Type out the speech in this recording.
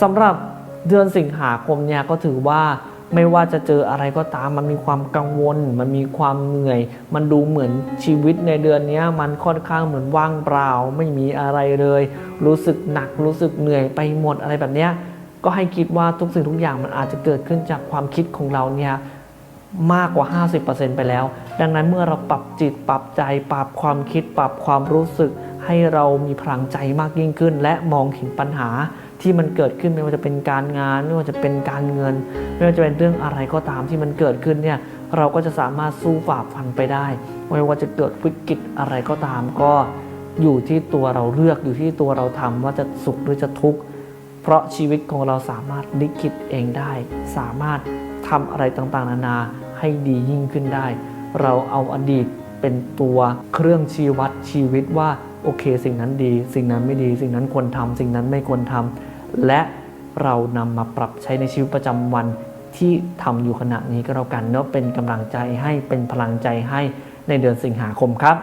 สำหรับเดือนสิงหาคมเนี่ยก็ถือว่าไม่ว่าจะเจออะไรก็ตามมันมีความกังวล มันมีความเหนื่อย มันดูเหมือนชีวิตในเดือนนี้มันค่อนข้างเหมือนว่างเปล่า ไม่มีอะไรเลย รู้สึกหนักรู้สึกเหนื่อยไปหมดอะไรแบบนี้ก็ให้คิดว่าทุกสิ่งทุกอย่างมันอาจจะเกิดขึ้นจากความคิดของเราเนี่ยมากกว่า 50%ไปแล้ว ดังนั้นเมื่อเราปรับจิตปรับใจ ปรับความคิด ปรับความรู้สึก ให้เรามีพลังใจมากยิ่งขึ้น และมองเห็นปัญหา ที่มันเกิดขึ้นไม่ว่าจะเป็นการงาน ไม่ว่าจะเป็นการเงิน ไม่ว่าจะเป็นเรื่องอะไรก็ตามที่มันเกิดขึ้นเนี่ยเราก็จะสามารถสู้ฝ่าฟันไปได้ ไม่ว่าจะเกิดวิกฤตอะไรก็ตามก็อยู่ที่ตัวเราเลือกอยู่ที่ตัวเราทำว่าจะสุขหรือจะทุกข์เพราะชีวิตของเราสามารถลิขิตเองได้ สามารถทำอะไรต่างๆ นานาให้ดียิ่งขึ้นได้ เราเอาอดีตเป็นตัวเครื่องชี้วัดชีวิตว่าโอเค สิ่งนั้นดี สิ่งนั้นไม่ดี สิ่งนั้นควรทำสิ่งนั้นไม่ควรทำ และเรานำมาปรับใช้ในชีวิตประจำวันที่ทำอยู่ขณะนี้ก็แล้วกันเนาะเป็นกำลังใจให้เป็นพลังใจให้ในเดือนสิงหาคมครับ